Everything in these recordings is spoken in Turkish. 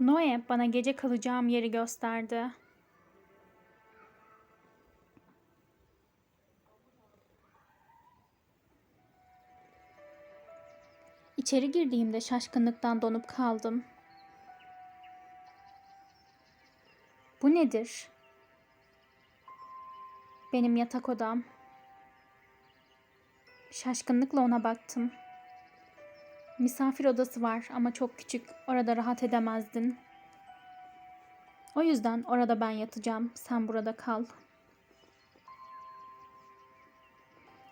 Noe bana gece kalacağım yeri gösterdi. İçeri girdiğimde şaşkınlıktan donup kaldım. Bu nedir? Benim yatak odam. Şaşkınlıkla ona baktım. Misafir odası var ama çok küçük. Orada rahat edemezdin. O yüzden orada ben yatacağım. Sen burada kal.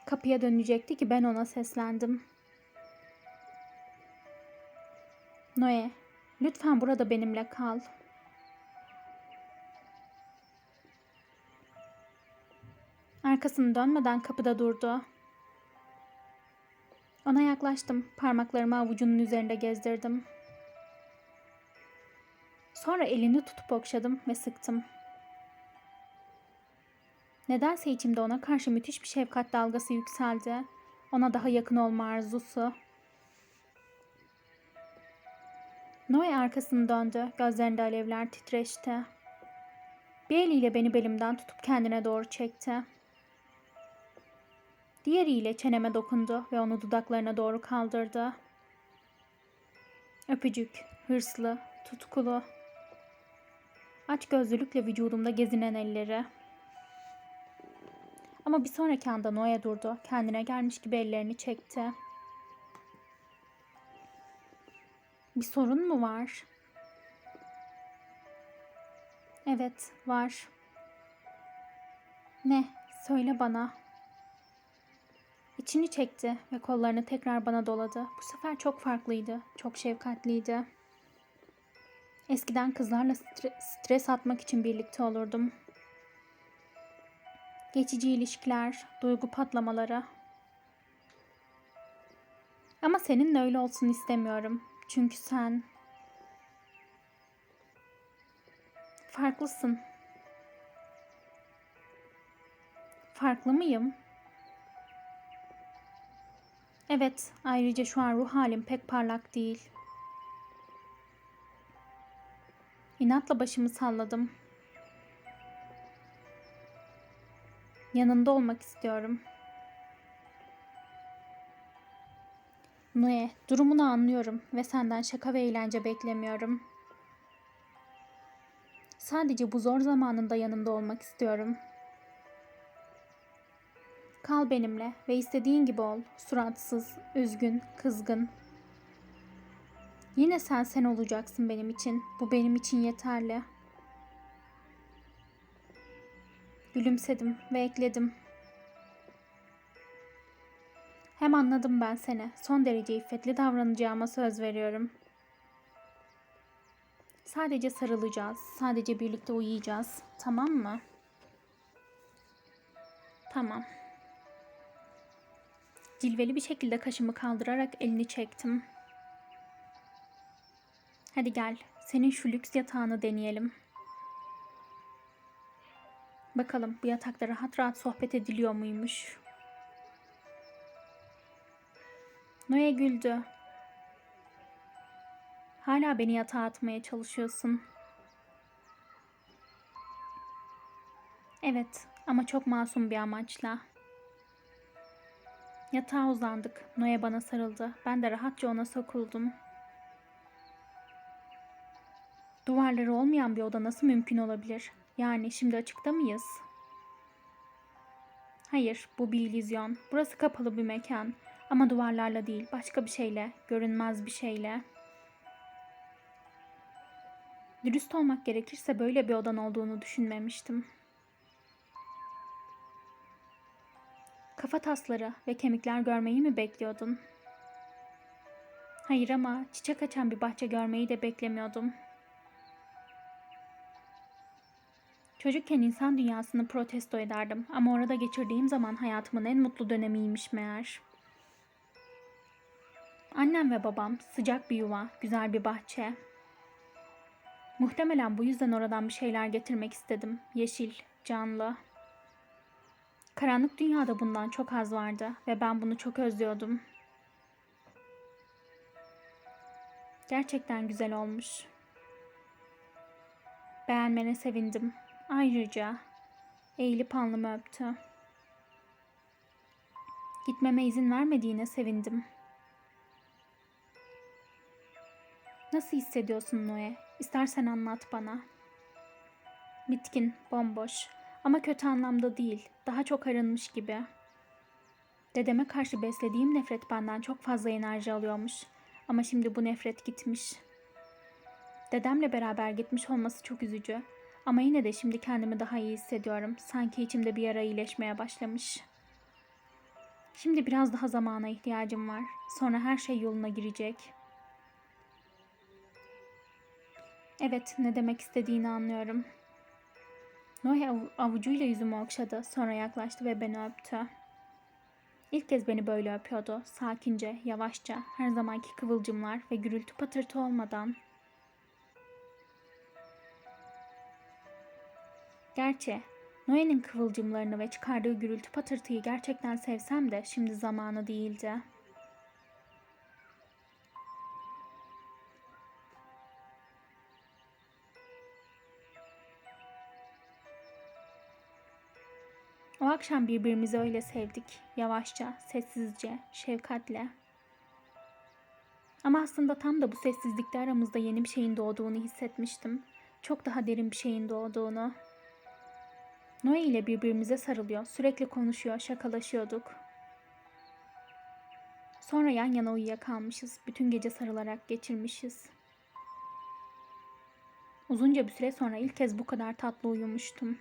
Kapıya dönecekti ki ben ona seslendim. Noe, lütfen burada benimle kal. Arkasını dönmeden kapıda durdu. Ona yaklaştım. Parmaklarımı avucunun üzerinde gezdirdim. Sonra elini tutup okşadım ve sıktım. Nedense içimde ona karşı müthiş bir şefkat dalgası yükseldi. Ona daha yakın olma arzusu. Noe arkasını döndü. Gözlerinde alevler titreşti. Bir eliyle beni belimden tutup kendine doğru çekti. Diğeriyle çeneme dokundu ve onu dudaklarına doğru kaldırdı. Öpücük, hırslı, tutkulu. Aç gözlülükle vücudumda gezinen elleri. Ama bir sonraki anda Noe durdu. Kendine gelmiş gibi ellerini çekti. Bir sorun mu var? Evet, var. Ne? Söyle bana. İçini çekti ve kollarını tekrar bana doladı. Bu sefer çok farklıydı. Çok şefkatliydi. Eskiden kızlarla stre- stres atmak için birlikte olurdum. Geçici ilişkiler, duygu patlamaları. Ama seninle öyle olsun istemiyorum. Çünkü sen farklısın. Farklı mıyım? Evet, ayrıca şu an ruh halim pek parlak değil. İnatla başımı salladım. Yanında olmak istiyorum. Nue, durumunu anlıyorum ve senden şaka ve eğlence beklemiyorum. Sadece bu zor zamanında yanında olmak istiyorum. Kal benimle ve istediğin gibi ol. Suratsız, üzgün, kızgın. Yine sen sen olacaksın benim için. Bu benim için yeterli. Gülümsedim ve ekledim. Hem anladım ben seni. Son derece iffetli davranacağıma söz veriyorum. Sadece sarılacağız. Sadece birlikte uyuyacağız. Tamam mı? Tamam. Cilveli bir şekilde kaşımı kaldırarak elini çektim. Hadi gel, senin şu lüks yatağını deneyelim. Bakalım bu yatakta rahat rahat sohbet ediliyor muymuş? Noe güldü. Hala beni yatağa atmaya çalışıyorsun. Evet ama çok masum bir amaçla. Yatağa uzandık. Noe bana sarıldı. Ben de rahatça ona sokuldum. Duvarları olmayan bir oda nasıl mümkün olabilir? Yani şimdi açıkta mıyız? Hayır, bu bir illüzyon. Burası kapalı bir mekan. Ama duvarlarla değil, başka bir şeyle, görünmez bir şeyle. Dürüst olmak gerekirse böyle bir odan olduğunu düşünmemiştim. Kafa tasları ve kemikler görmeyi mi bekliyordun? Hayır ama çiçek açan bir bahçe görmeyi de beklemiyordum. Çocukken insan dünyasını protesto ederdim ama orada geçirdiğim zaman hayatımın en mutlu dönemiymiş meğer. Annem ve babam, sıcak bir yuva, güzel bir bahçe. Muhtemelen bu yüzden oradan bir şeyler getirmek istedim. Yeşil, canlı. Karanlık dünyada bundan çok az vardı ve ben bunu çok özlüyordum. Gerçekten güzel olmuş. Beğenmene sevindim. Ayrıca eğilip alnımı öptü. Gitmeme izin vermediğine sevindim. Nasıl hissediyorsun Noe? İstersen anlat bana. Bitkin, bomboş ama kötü anlamda değil, daha çok arınmış gibi. Dedeme karşı beslediğim nefret benden çok fazla enerji alıyormuş ama şimdi bu nefret gitmiş. Dedemle beraber gitmiş olması çok üzücü ama yine de şimdi kendimi daha iyi hissediyorum. Sanki içimde bir yara iyileşmeye başlamış. Şimdi biraz daha zamana ihtiyacım var. Sonra her şey yoluna girecek. Evet, ne demek istediğini anlıyorum. Noe av- avucuyla yüzümü okşadı, sonra yaklaştı ve beni öptü. İlk kez beni böyle öpüyordu, sakince, yavaşça, her zamanki kıvılcımlar ve gürültü patırtı olmadan. Gerçi Noe'nin kıvılcımlarını ve çıkardığı gürültü patırtıyı gerçekten sevsem de şimdi zamanı değildi. O akşam birbirimizi öyle sevdik. Yavaşça, sessizce, şefkatle. Ama aslında tam da bu sessizlikte aramızda yeni bir şeyin doğduğunu hissetmiştim. Çok daha derin bir şeyin doğduğunu. Noe ile birbirimize sarılıyor, sürekli konuşuyor, şakalaşıyorduk. Sonra yan yana uyuyakalmışız, bütün gece sarılarak geçirmişiz. Uzunca bir süre sonra ilk kez bu kadar tatlı uyumuştum.